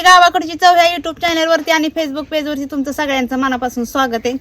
मंडळी गावाकडची चव ह्या युट्यूब चॅनलवरती आणि फेसबुक पेजवरती तुमचं सगळ्यांचं मनापासून स्वागत आहे.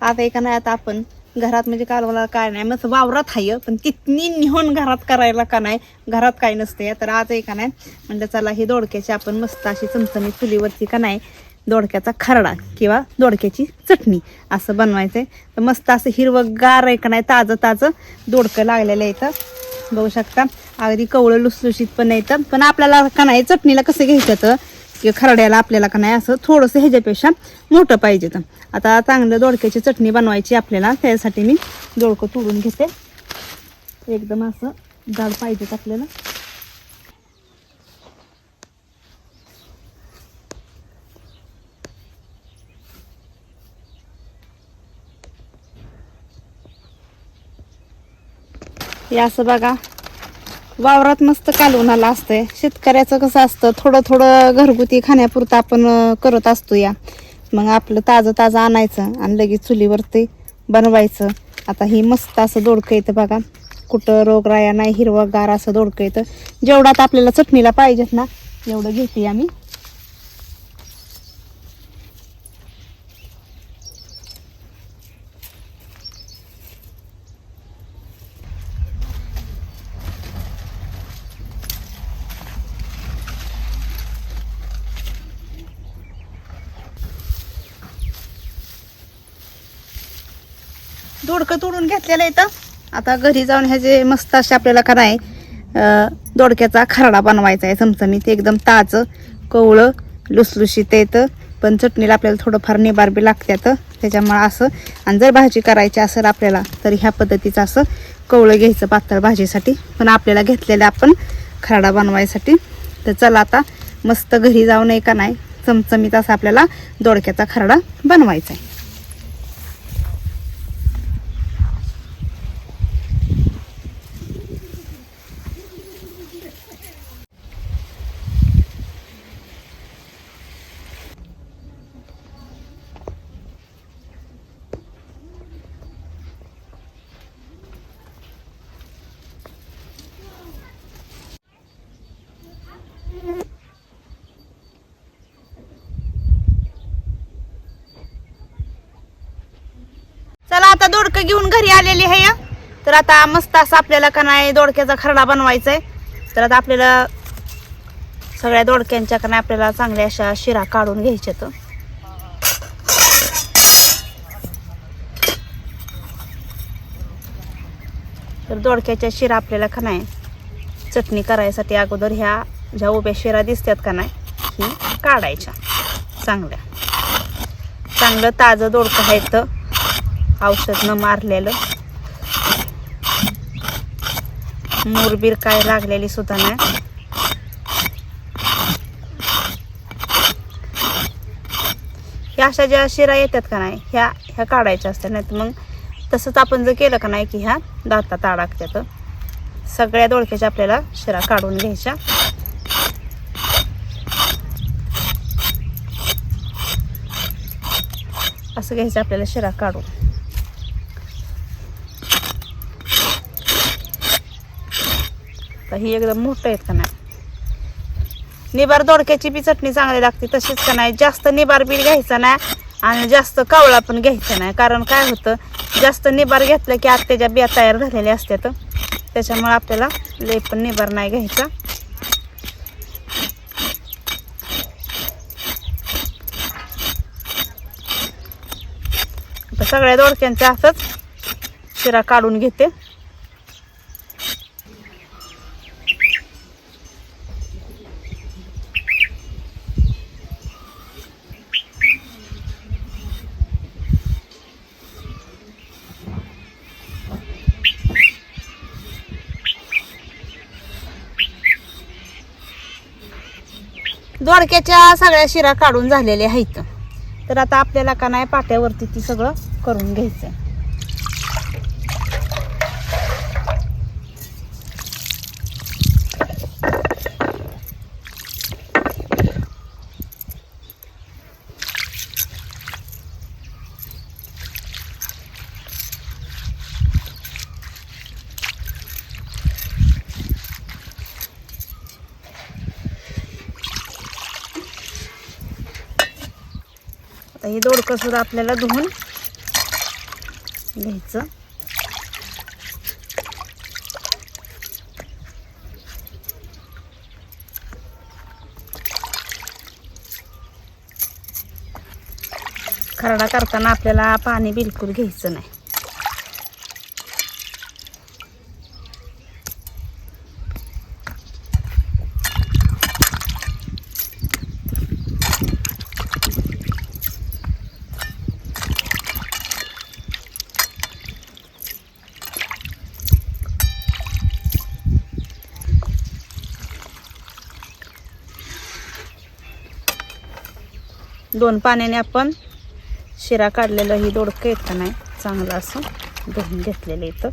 आता एका नाही आता आपण घरात म्हणजे कालवाला काय नाही मग वावरात हाय पण तिथनी निहून घरात करायला का नाही घरात काय नसते तर आज एका नाही म्हणजे चला हे दोडक्याची आपण मस्त अशी चमचमी चुलीवरती का नाही दोडक्याचा खरडा किंवा दोडक्याची चटणी असं बनवायचंय. तर मस्त असं हिरवंगार आहे का नाही ताजं ताजं दोडकं लागलेलं आहे इथं. बघू शकता. अगदी कवळं लुसलुशीत पण येतं पण आपल्याला का नाही चटणीला कसं घ्यायचं तर की खरड्याला आपल्याला का नाही असं थोडंसं ह्याच्यापेक्षा मोठं पाहिजे तर आता चांगलं दोडक्याची चटणी बनवायची आपल्याला त्यासाठी मी दोडकं तोडून घेते. एकदम असं जाड पाहिजेत आपल्याला. हे असं बघा वावरात मस्त कालवून आला असतंय. शेतकऱ्याचं कसं असतं थोडं थोडं घरगुती खाण्यापुरतं आपण करत असतो या. मग आपलं ताजं ताजं आणायचं आणि लगेच चुलीवर ते बनवायचं. आता ही मस्त असं दोडकं येतं बघा. कुठं रोगराया नाही हिरवगार असं दोडकं येतं. जेवढं आता आपल्याला चटणीला पाहिजेत ना एवढं घेते आम्ही. दोडकं तोडून घेतलेलं इथं आता घरी जाऊन ह्याचे मस्त असे आपल्याला का नाही दोडक्याचा खराडा बनवायचा आहे चमचमीत एकदम ताजं कवळं लुसलुशीत येतं पण चटणीला आपल्याला थोडंफार निबार बी लागतात त्याच्यामुळं असं आणि जर भाजी करायची असेल आपल्याला तर ह्या पद्धतीचं असं कवळं घ्यायचं पातळ भाजीसाठी. पण आपल्याला घेतलेलं आपण खराडा बनवायसाठी. तर चला आता मस्त घरी जाऊन आहे का नाही चमचमीत असं आपल्याला दोडक्याचा खराडा बनवायचा आहे. चला दोडकं घेऊन घरी आलेली आहे या. तर आता मस्त असं आपल्याला का नाही दोडक्याचा खरडा बनवायचा आहे तर आता आपल्याला सगळ्या दोडक्यांच्या का नाही आपल्याला चांगल्या अशा शिरा काढून घ्यायच्या तर तर दोडक्याच्या शिरा आपल्याला का नाही चटणी करायसाठी अगोदर ह्या ज्या उभ्या शिरा दिसतात का नाही ही काढायच्या. चांगल्या. चांगलं ताजं दोडकं आहे तर औषध न मारलेलं. मुरबीर काय लागलेली सुद्धा नाही. ह्या अशा ज्या शिरा येतात का नाही ह्या ह्या काढायच्या असतात नाही तर मग तसंच आपण जर केलं का नाही की ह्या दातात अडकत्यात सगळ्या दोडक्याच्या आपल्याला शिरा काढून घ्यायच्या. असं घ्यायचं आपल्याला शिरा काढून. आता ही एकदम मोठं आहेत का नाही? निबार दोडक्याची बी चटणी चांगली लागते तशीच का नाही? जास्त निबार बी घ्यायचा नाही आणि जास्त कावळा पण घ्यायचा नाही. कारण काय होतं जास्त निबार घेतलं की आत्याच्या बिया तयार झालेल्या असतात त्याच्यामुळे आपल्याला लई पण निबार नाही घ्यायचा. सगळ्या दोडक्यांचा असंच शिरा काढून घेते. दोडक्याच्या सगळ्या शिरा काढून झालेल्या आहेत. तर आता आपल्याला का नाही पाट्यावरती ती सगळं करून घ्यायचं हे दोडकं सुद्धा आपल्याला धुवून घ्यायचं. खरडा करताना आपल्याला पाणी बिलकुल घ्यायचं नाही. दोन पाण्याने आपण शिरा काढलेलं ही दोडकं येतं नाही. चांगलं असं धुवून घेतलेलं इथं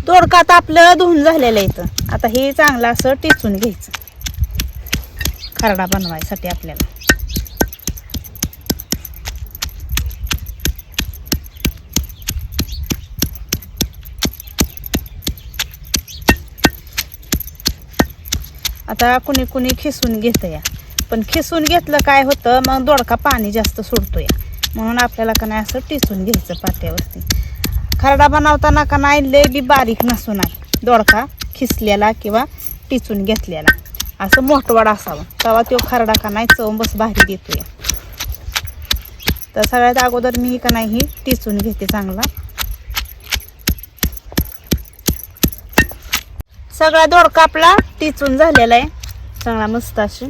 दोडकं आता आपलं धुवून झालेलं आहे इथं. आता हे चांगलं असं टिचून घ्यायचं. खरडा बनवायसाठी आपल्याला. आता कुणी कुणी खिसून घेतं या पण खिसून घेतलं काय होतं? मग दोडका पाणी जास्त सोडतो या म्हणून आपल्याला का नाही असं टिचून घ्यायचं पात्यावरती. खरडा बनवताना का नाही लय बी बारीक नसू नाही दोडका खिसलेला किंवा टिचून घेतलेला. असं मोठवाड असावं. तेव्हा तो खरडा का नाही चव बस भारी देतोय. तर सगळ्यात अगोदर मी का नाही ही टिचून घेते चांगला. सगळा दोडका आपला टिचून झालेला आहे. चांगला मस्त अशी.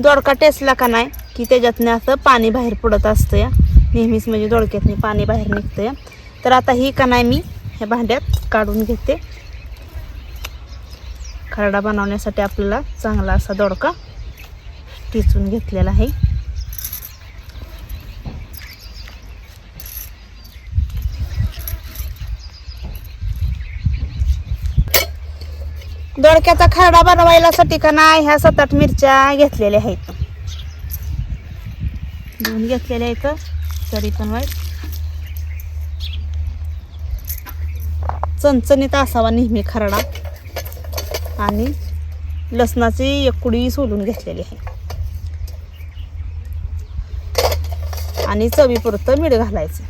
दोडका टेचला का नाही की त्याच्यातनं असं पाणी बाहेर पडत असतं नेहमीच म्हणजे दोडक्यातनी पाणी बाहेर निघतं तर आता ही का नाही मी ह्या भांड्यात काढून घेते. खरडा बनवण्यासाठी आपल्याला चांगला असा दोडका टिचून घेतलेला आहे. दोडक्याचा खरडा बनवायलासाठी का नाही ह्या सात आठ मिरच्या घेतलेल्या आहेत. दोन घेतलेल्या आहेत तरी पण वाईट. चणचणीत असावा नेहमी खरडा. आणि लसणाची एक कुडी सोलून घेतलेली आहे. आणि चवीपुरतं मीठ घालायचं.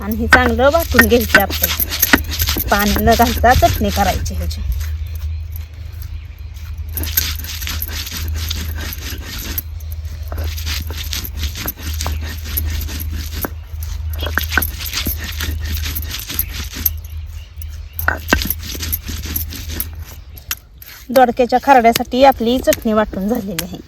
आणि हे चांगलं वाटून घ्यायचं आपण. पाणी न घालता चटणी करायची ह्याची. दोडक्याच्या खरड्यासाठी आपली चटणी वाटून झालेली आहे.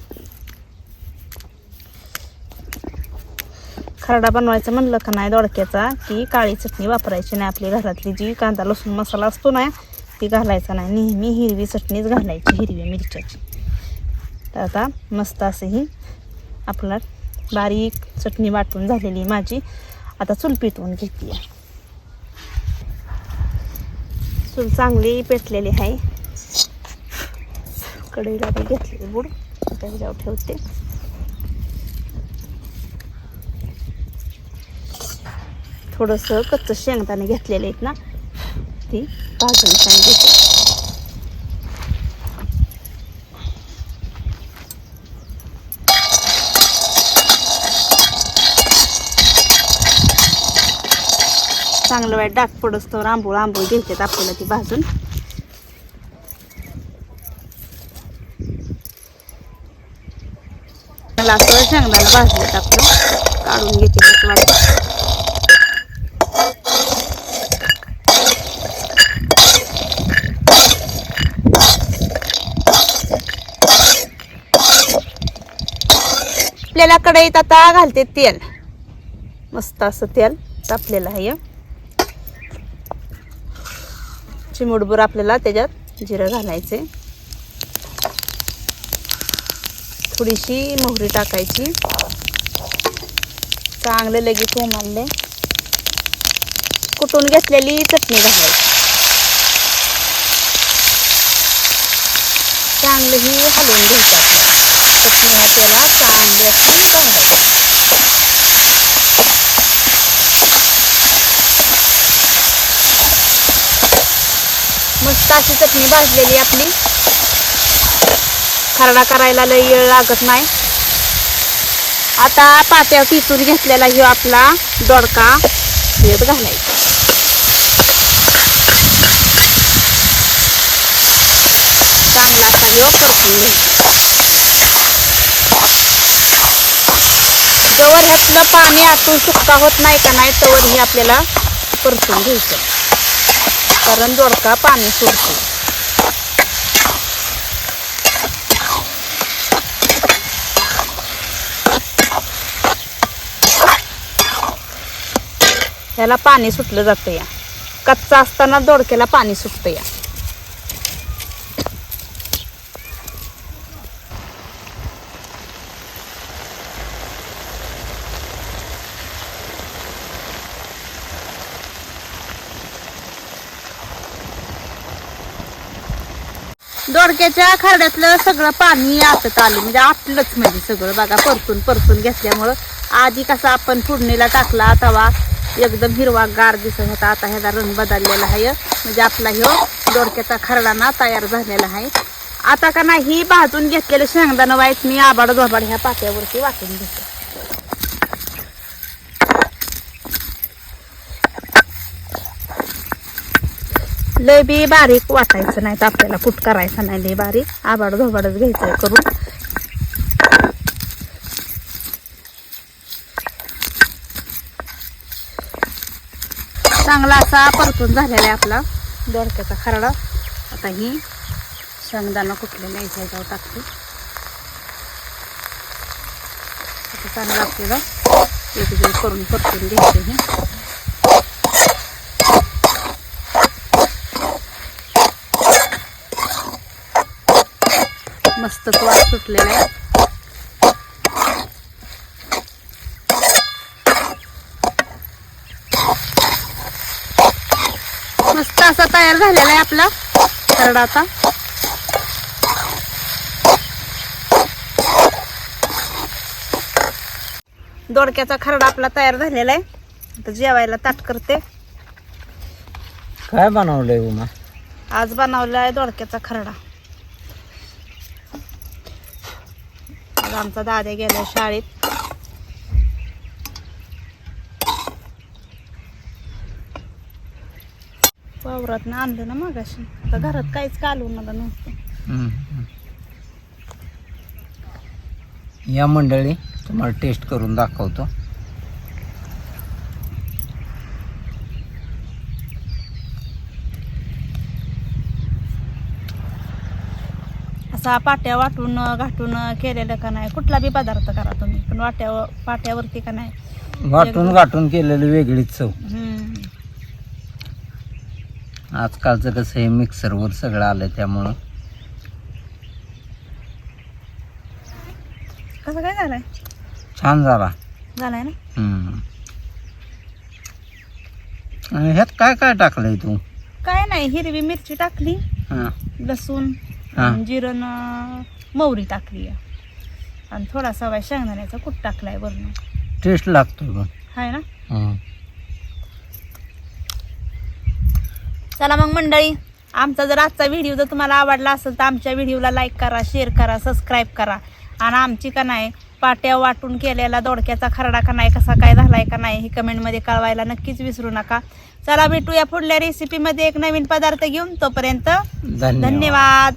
खरडा बनवायचं म्हणलं का नाही दोडक्याचा की काळी चटणी वापरायची नाही. आपली घरातली जी कांदा लसूण मसाला असतो ना ती घालायचा नाही. नेहमी हिरवी चटणीच घालायची हिरव्या मिरच्याची. तर आता मस्त असं ही आपला बारीक चटणी वाटून झालेली माझी. आता चूल पेटवून घेते. आहे चूल चांगली पेटलेली आहे. कढईला मी घेतली बुड त्याच्यावर ठेवते. थोडंसं कच्चं शेंगदाणे घेतलेले आहेत ना ती भाजून पण घेते. चांगलं वाईट डाग पडस तर आंबोळ आंबोळ घेतात आपल्याला ती भाजून. मला असं शेंगदाणा भाजलेत आपलं. काढून घेते आपल्याला कढईत आता घालते तेल. मस्त असं तेल तापलेलं आहे. चिमुडभर आपल्याला त्याच्यात जिरं घालायचे थोडीशी मोहरी टाकायची. चांगले लगेच उमालले. कुटून घेतलेली चटणी घालायची चांगलं ही हलवून घ्यायचं. आपल्याला चटणी ह्याला चांगली अशी भाजायची मस्त अशी चटणी भाजलेली आपली. खरडा करायला लई वेळ लागत नाही. आता पात्या पिसून घेतलेला ह्यो आपला दोडका ह्यात घालायचा चांगला असा ह्यो परतून घ्यायचा जवळ ह्यातलं पाणी आतून सुक्का होत नाही का नाही तवर हे आपल्याला परतून घ्यायचं. कारण दोडका पाणी सोडतो. ह्याला पाणी सुटलं जातं या. कच्चा असताना दोडक्याला पाणी सुटतं या. दोडक्याच्या खरड्यातलं सगळं पाणी आटत आलं. म्हणजे आटलंच म्हणजे सगळं. बघा परतून परतून घेतल्यामुळं आधी कसं आपण फोडणीला टाकला तवा एकदम हिरवा गार दिसत होता. आता ह्याचा रंग बदललेला आहे. म्हणजे आपला ह्यो दोडक्याचा खरडाना तयार झालेला आहे. आता का नाही ही भाजून घेतलेले शेंगदाणं वाईट मी आबाड धोबाड ह्या पात्यावरती वाटून घेते. लय बी बारीक वाटायचं नाही तर आपल्याला कुट करायचं नाही. लय बारीक आबाड धोबाडच घ्यायचं करून. चांगला असा परतून झालेला आहे आपला दोडक्याचा खरडा. आता ही शेंगदाणा कुठलेला ह्याच्यावर टाकते. आता चांगलं आपल्याला एक दिवस करून परतून घ्यायचे हे. मस्तच वास सुटलेला आहे मस्त असा तयार झालेला आहे आपला खरडा आता. दोडक्याचा खरडा आपला तयार झालेला आहे. आता जेवायला ताट करते. काय बनवलंय उमा? आज बनवला आहे दोडक्याचा खरडा. आमचा दादा गेला शाळेत. वावरात आणलं ना मागाशी. आता घरात काहीच कालवून मला नव्हतं. या मंडळी तुम्हाला टेस्ट करून दाखवतो. असा पाट्या वाटून घाटून केलेलं का नाही? कुठला बी पदार्थ करा तुम्ही पण वाट्यावर पाट्यावरती का नाही? वाटून गाठून केलेली वेगळीच चव. हम्म. आजकालचं कसं हे मिक्सरवर सगळं आलं त्यामुळं. कसं काय झालंय? छान झाला. झालाय ना? हम्म. आणि ह्यात काय काय टाकलंय तू? काय नाही हिरवी मिरची टाकली हा. लसूण हा. जिरण मोहरी टाकली. आणि थोडासा वाय शेंगदाण्याचा कूट टाकलाय वरण टेस्ट लागतो हाय ना हम्म. चला मग मंडळी आमचा जर आजचा व्हिडिओ जर तुम्हाला आवडला असेल तर आमच्या व्हिडिओला लाईक करा शेअर करा सबस्क्राईब करा. आणि आमची का नाही पाट्या वाटून केलेला दोडक्याचा खरडा का नाही कसा काय झालाय का नाही हे कमेंटमध्ये कळवायला नक्कीच विसरू नका. चला भेटूया पुढल्या रेसिपीमध्ये एक नवीन पदार्थ घेऊन. तोपर्यंत धन्यवाद. धन्यवाद.